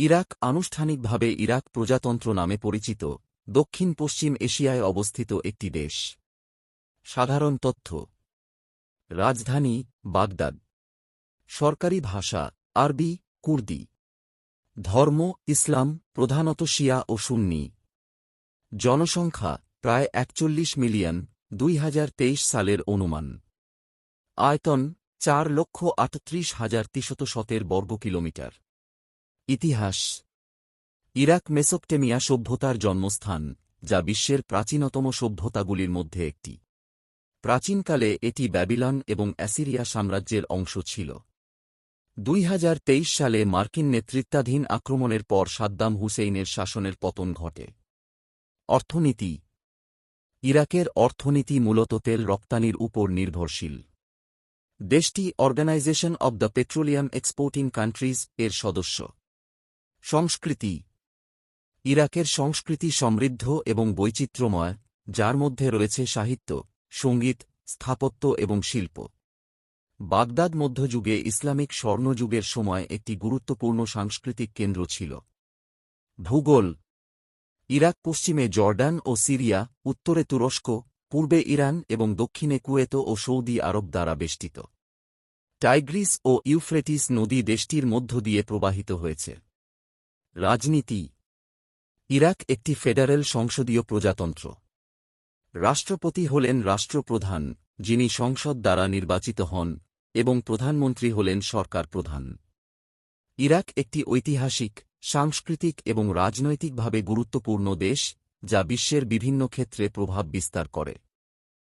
Iraq আনুষ্ঠানিকভাবে Iraq প্রজাতন্ত্র নামে পরিচিত, দক্ষিণ পশ্চিম এশিয়ায় অবস্থিত একটি দেশ। সাধারণ তথ্য। রাজধানী বাগদাদ। সরকারি ভাষা আরবি, কুর্দি। ধর্ম, ইসলাম, প্রধানত শিয়া ও সুন্নি। জনসংখ্যা প্রায় একচল্লিশ মিলিয়ন, দুই হাজার তেইশ সালের অনুমান। আয়তন চার লক্ষ আটত্রিশ হাজার তিশত শতের বর্গ কিলোমিটার ইতিহাস। ইরাক মেসোপটেমিয়া সভ্যতার জন্মস্থান, যা বিশ্বের প্রাচীনতম সভ্যতাগুলির মধ্যে একটি। প্রাচীনকালে এটি ব্যাবিলন এবং অ্যাসিরিয়া সাম্রাজ্যের অংশ ছিল। দুই হাজার তেইশ সালে মার্কিন নেতৃত্বাধীন আক্রমণের পর সাদ্দাম হুসেইনের শাসনের পতন ঘটে। অর্থনীতি। ইরাকের অর্থনীতি মূলত তেল রপ্তানির উপর নির্ভরশীল। দেশটি organization of the petroleum exporting countries এর সদস্য। সংস্কৃতি। ইরাকের সংস্কৃতি সমৃদ্ধ এবং বৈচিত্র্যময়, যার মধ্যে রয়েছে সাহিত্য, সংগীত, স্থাপত্য এবং শিল্প। বাগদাদ মধ্যযুগে ইসলামিক স্বর্ণযুগের সময় একটি গুরুত্বপূর্ণ সাংস্কৃতিক কেন্দ্র ছিল। ভূগোল। ইরাক পশ্চিমে জর্ডান ও সিরিয়া, উত্তরে তুরস্ক, পূর্বে ইরান এবং দক্ষিণে কুয়েত ও সৌদি আরব দ্বারা বেষ্টিত। টাইগ্রিস ও ইউফ্রেটিস নদী দেশটির মধ্য দিয়ে প্রবাহিত হয়েছে। রাজনীতি। ইরাক একটি ফেডারেল সংসদীয় প্রজাতন্ত্র। রাষ্ট্রপতি হলেন রাষ্ট্রপ্রধান, যিনি সংসদ দ্বারা নির্বাচিত হন, এবং প্রধানমন্ত্রী হলেন সরকার প্রধান। ইরাক একটি ঐতিহাসিক, সাংস্কৃতিক এবং রাজনৈতিকভাবে গুরুত্বপূর্ণ দেশ, যা বিশ্বের বিভিন্ন ক্ষেত্রে প্রভাব বিস্তার করে।